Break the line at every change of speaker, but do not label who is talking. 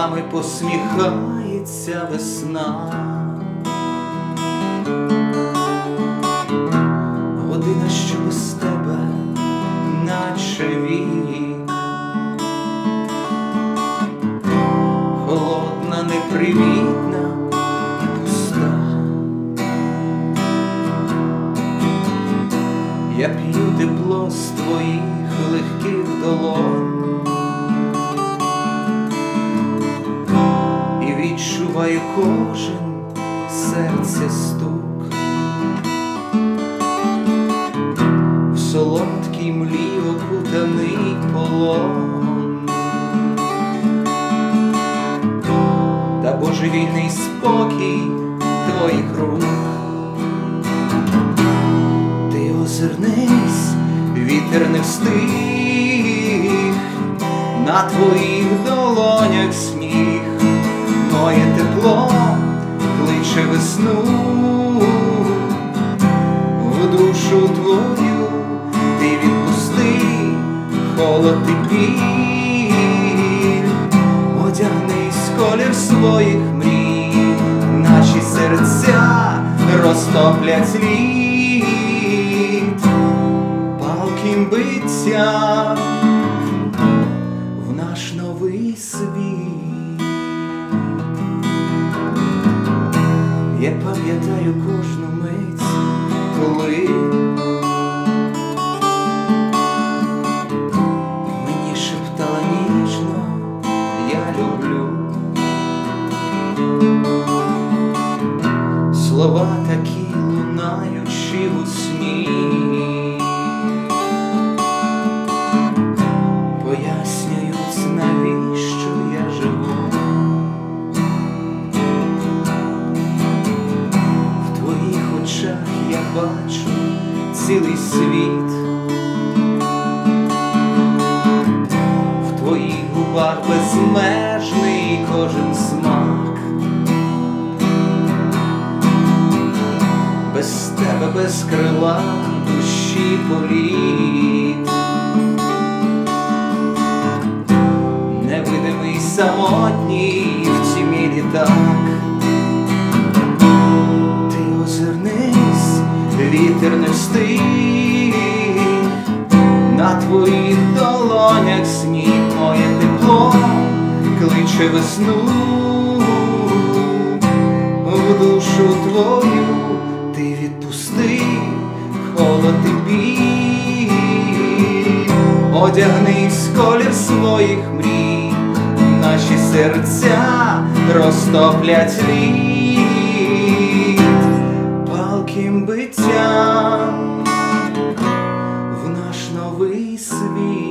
губами посміхається весна. Година, що без тебе, наче вік, холодна, непривітна і пуста. Я п'ю тепло з твоїх легких долонь. Відчуваю кожен серця стук в солодкій млі окутаний полон, та божевільний спокій твоїх рук. Ти озирнись, вітер не встиг, на твоїх долонях тепло кличе весну, в душу твою ти відпусти, холод і біль, одягнись колір своїх мрій, наші серця розтоплять лід, палким биттям в наш новий світ. Я пам'ятаю кожну мить, коли мені шептала ніжно, я люблю. Слова цілий світ, в твоїх губах безмежний кожен смак. Без тебе, без крила душі політ, невидимий самотній в тімі літак. Вітер не встиг, на твоїх долонях сніг, моє тепло кличе весну, в душу твою ти відпусти, холод і біль, одягнись в колір своїх мрій, наші серця розтоплять лід. sweet.